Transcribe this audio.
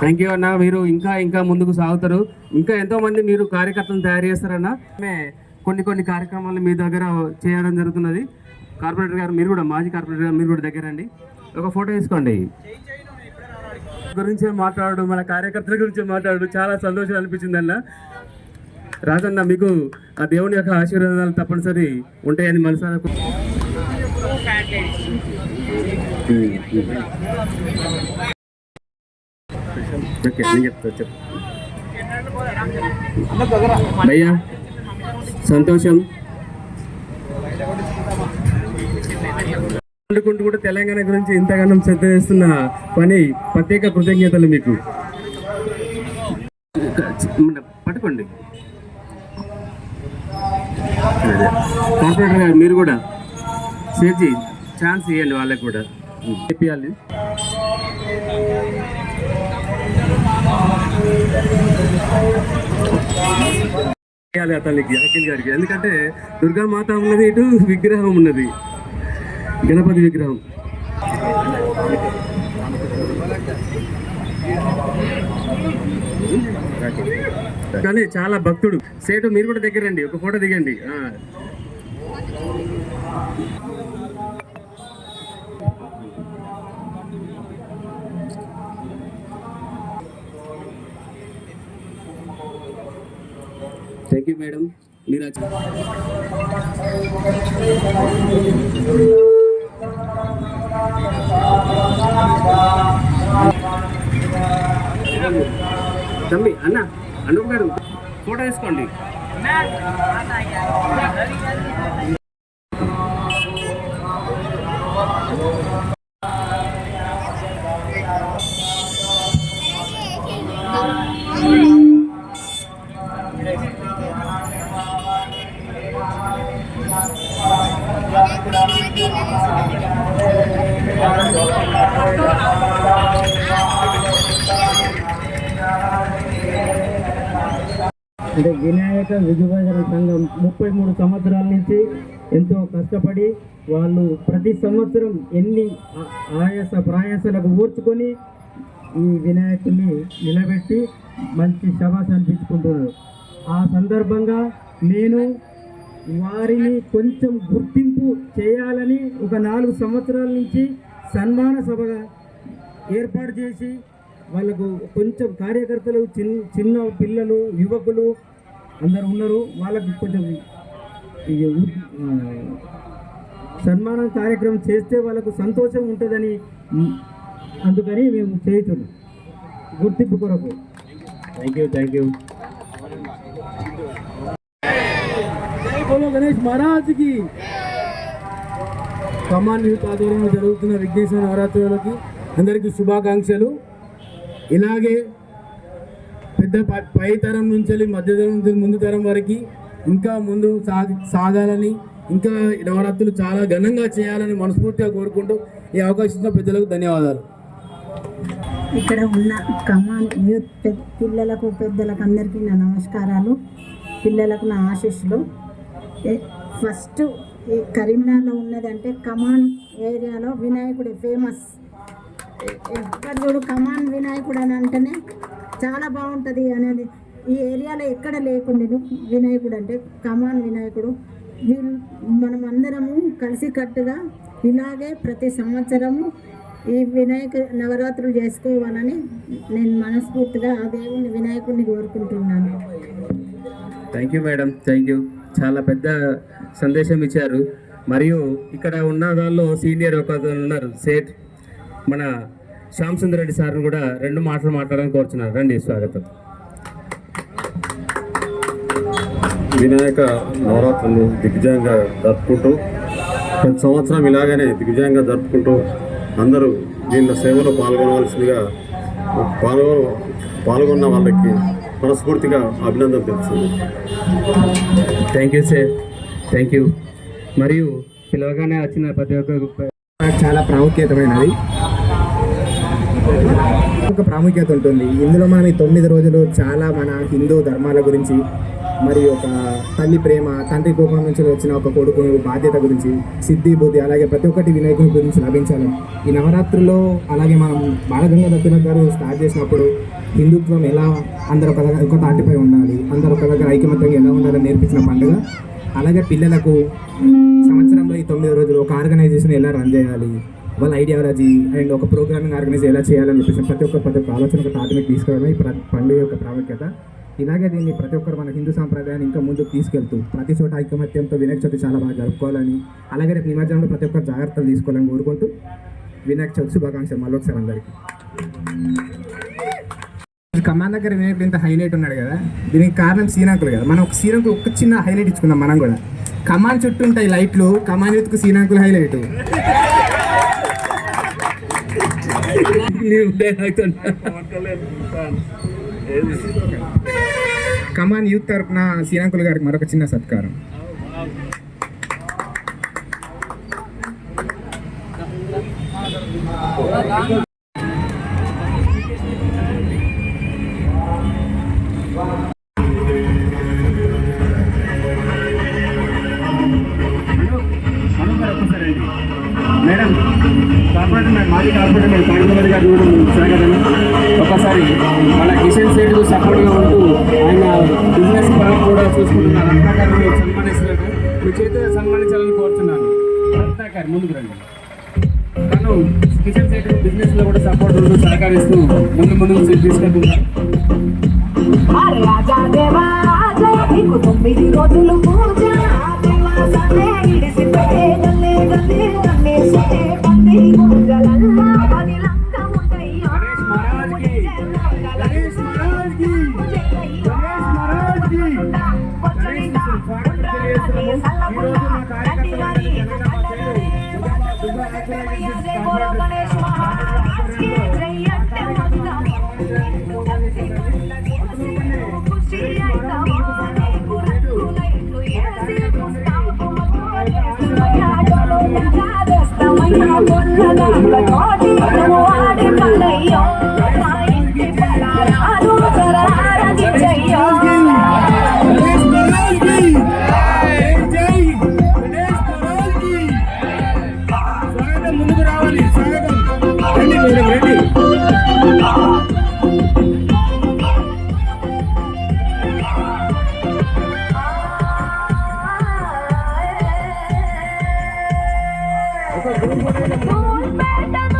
Thank you అన్న. మీరు ఇంకా ఇంకా ముందుకు సాగుతారు. ఇంకా ఎంతో మంది మీరు కార్యకర్తలను తయారు చేస్తారన్న. మే కొన్ని కొన్ని కార్యక్రమాలు మీ దగ్గర చేయడం జరుగుతున్నది. కార్పొరేటర్ గారు మీరు కూడా మాజీ కార్పొరేటర్ గారు మీరు కూడా దగ్గరండి. ఒక ఫోటో తీసుకోండి. గురించే మాట్లాడు మన కార్యకర్తల గురించి మాట్లాడు చాలా సంతోషం అనిపించింది అన్న. రాజన్న మీకు ఆ దేవుని యొక్క ఆశీర్వాదాలు తప్పనిసరి ఉంటాయని మనసారా ఓకే నేను చెప్తా చెప్పు భయ్యా సంతోషం. అనుకుంటూ కూడా తెలంగాణ గురించి ఇంతగానం శ్రద్ధ చేస్తున్న పని ప్రత్యేక కృతజ్ఞతలు మీకు. పట్టుకోండి. కార్పొరేటర్ గారు మీరు కూడా. చేసి ఛాన్స్ ఇవ్వండి వాళ్ళకి కూడా. చెప్పాలి చేయాలి అతనికి అఖిల్ గారికి. ఎందుకంటే దుర్గామాత ఉన్నది ఇటు విగ్రహం ఉన్నది. గణపతి విగ్రహం. కానీ చాలా భక్తుడు. సేటు మీరు కూడా దగ్గరండి ఒక ఫోటో దిగండి. థ్యాంక్ యూ మేడం మీరు తమ్మి అన్న అనూప్ గారు ఫోటో తీసుకోండి. అంటే వినాయక విజయభజన సంఘం ముప్పై మూడు సంవత్సరాల నుంచి ఎంతో కష్టపడి వాళ్ళు ప్రతి సంవత్సరం ఎన్ని ఆయాస ప్రయాసాలకు ఓర్చుకొని ఈ వినాయకుడిని నిలబెట్టి మంచి శబాస్ అనిపించుకుంటున్నారు. ఆ సందర్భంగా నేను వారిని కొంచెం గుర్తింపు చేయాలని ఒక నాలుగు సంవత్సరాల నుంచి సన్మాన సభగా ఏర్పాటు చేసి వాళ్ళకు కొంచెం కార్యకర్తలు చిన్న చిన్న పిల్లలు యువకులు అందరు ఉన్నారు. వాళ్ళకు కొంచెం సన్మానం కార్యక్రమం చేస్తే వాళ్ళకు సంతోషం ఉంటుందని అందుకని మేము చేస్తున్నాం. గుర్తింపు కొరకు. థ్యాంక్ యూ థ్యాంక్ యూ బోలో గణేష్ మహారాజ్కి. కమాన్ యూత్ ఆధ్వర్యంలో జరుగుతున్న విఘ్నేశ్వర నవరాత్రులకి అందరికీ శుభాకాంక్షలు. ఇలాగే పెద్ద ప- పై తరం నుంచి మధ్యతరం మధ్య తరం నుంచి ముందు తరం వరకు ఇంకా ముందు సాగి సాగాలని ఇంకా నవరాత్రులు చాలా ఘనంగా చేయాలని మనస్ఫూర్తిగా కోరుకుంటూ ఈ అవకాశం పెద్దలకు ధన్యవాదాలు. ఇక్కడ ఉన్న కమాన్ యూత్ పిల్లలకు పెద్దలకు అందరికీ నా నమస్కారాలు. పిల్లలకు నా ఆశీస్సులు. ఫస్ట్ ఈ కరీంనగర్లో ఉన్నదంటే కమాన్ ఏరియాలో వినాయకుడు ఫేమస్. ఎక్కడ చూడు కమాన్ వినాయకుడు అని అంటేనే చాలా బాగుంటుంది అనేది. ఈ ఏరియాలో ఎక్కడ లేకుండా వినాయకుడు అంటే కమాన్ వినాయకుడు. వీళ్ళు మనం అందరము కలిసికట్టుగా ఇలాగే ప్రతి సంవత్సరము ఈ వినాయక నవరాత్రులు చేసుకోవాలని నేను మనస్ఫూర్తిగా ఆ దేవుని వినాయకుడిని కోరుకుంటున్నాను. Thank you madam thank you చాలా పెద్ద సందేశం ఇచ్చారు. మరియు ఇక్కడ ఉన్న దానిలో సీనియర్ ఒక ఉన్నారు సేట్. మన శ్యామ్ సుందర్ రెడ్డి సార్ని కూడా రెండు మాటలు మాట్లాడాలని కోరుచున్నారు. రండి స్వాగతం. వినాయక నవరాత్రులు దిగ్విజయంగా జరుపుకుంటూ ప్రతి సంవత్సరం ఇలాగనే దిగ్విజయంగా జరుపుకుంటూ అందరూ దీనిలో సేవలో పాల్గొనవలసిందిగా పాల్గొ పాల్గొన్న వాళ్ళకి మనస్ఫూర్తిగా అభినందన తెలుస్తుంది thank you sir thank you మరియు పిలవగానే వచ్చిన ప్రతి ఒక్క చాలా ప్రాముఖ్యతమైనది. ఒక ప్రాముఖ్యత ఉంటుంది. ఇందులో మనం ఈ తొమ్మిది రోజులు చాలా మన హిందూ ధర్మాల గురించి మరి ఒక తల్లి ప్రేమ తండ్రి కోపం నుంచి వచ్చిన ఒక కొడుకు బాధ్యత గురించి సిద్ధి బుద్ధి అలాగే ప్రతి ఒక్కటి వినాయకుని గురించి లభించాలి. ఈ నవరాత్రుల్లో అలాగే మనం బాలగంగాధర తిలక్ గారు స్టార్ట్ చేసినప్పుడు హిందుత్వం ఎలా అందరు ఒక దగ్గర- ఒక తాటిపై ఉండాలి అందరు ఒక దగ్గర ఐకమత్యంగా ఎలా ఉండాలని నేర్పించిన పండుగ. అలాగే పిల్లలకు సంవత్సరంలో ఈ తొమ్మిది రోజులు ఒక ఆర్గనైజేషన్ ఎలా రన్ చేయాలి వాళ్ళ ఐడియాలజీ అండ్ ఒక ప్రోగ్రామింగ్ ఆర్గనైజ్ ఎలా చేయాలని చెప్పేసి ప్రతి ఒక్క ప్రతి ఒక్క ఆలోచన ఒక తాటిని తీసుకోవడమే ఈ పండుగ యొక్క ప్రాముఖ్యత. ఇలాగే దీన్ని ప్రతి ఒక్కరు మన హిందూ సాంప్రదాయాన్ని ఇంకా ముందుకు తీసుకెళ్తూ ప్రతి చోట ఐకమత్యంతో వినాయక చవితి చాలా బాగా జరుపుకోవాలని అలాగే రేపు నిమజ్జనంలో ప్రతి ఒక్కరు జాగ్రత్తలు తీసుకోవాలని కోరుకుంటూ వినాయక చవితి శుభాకాంక్షలు మళ్ళీ ఒకసారి అందరికీ. కమాన్ దగ్గర వినాయకుడు ఇంత హైలైట్ ఉన్నాడు కదా? దీనికి కారణం సీనాకులు కదా? మనం ఒక సీనాకులు ఒక చిన్న హైలైట్ ఇచ్చుకుందాం మనం కూడా. కమాన్ చుట్టూ ఉంటాయి లైట్లు కమాన్ ఎత్తుకు సీనాకులు హైలైట్. కమాన్ యూత్ తరపున శ్రీలంకులు గారికి మరొక చిన్న సత్కారం. కార్పొరేటర్ మాజీ కార్పొరేటర్ మేడం సాగిమతి గారు కూడా స్వాగతం. ఒకసారి మన కిషన్ సేట్ సపోర్ట్గా ఉంటూ ఆయన బిజినెస్ పరం కూడా చూసుకుంటున్నారు. రత్నాకర్ సన్మానిస్తున్నారు మీ చేతితో సన్మానించాలని కోరుతున్నాను. రత్నాకర్ ముందుకు రండి. తను కిషన్ సైడ్ బిజినెస్లో కూడా సపోర్ట్ ఉంటూ సహకరిస్తూ ముందు ముందు తీసుకెళ్తున్నారు. తొమ్మిది రోజులు పూజ. I'm not going to 这中国我都念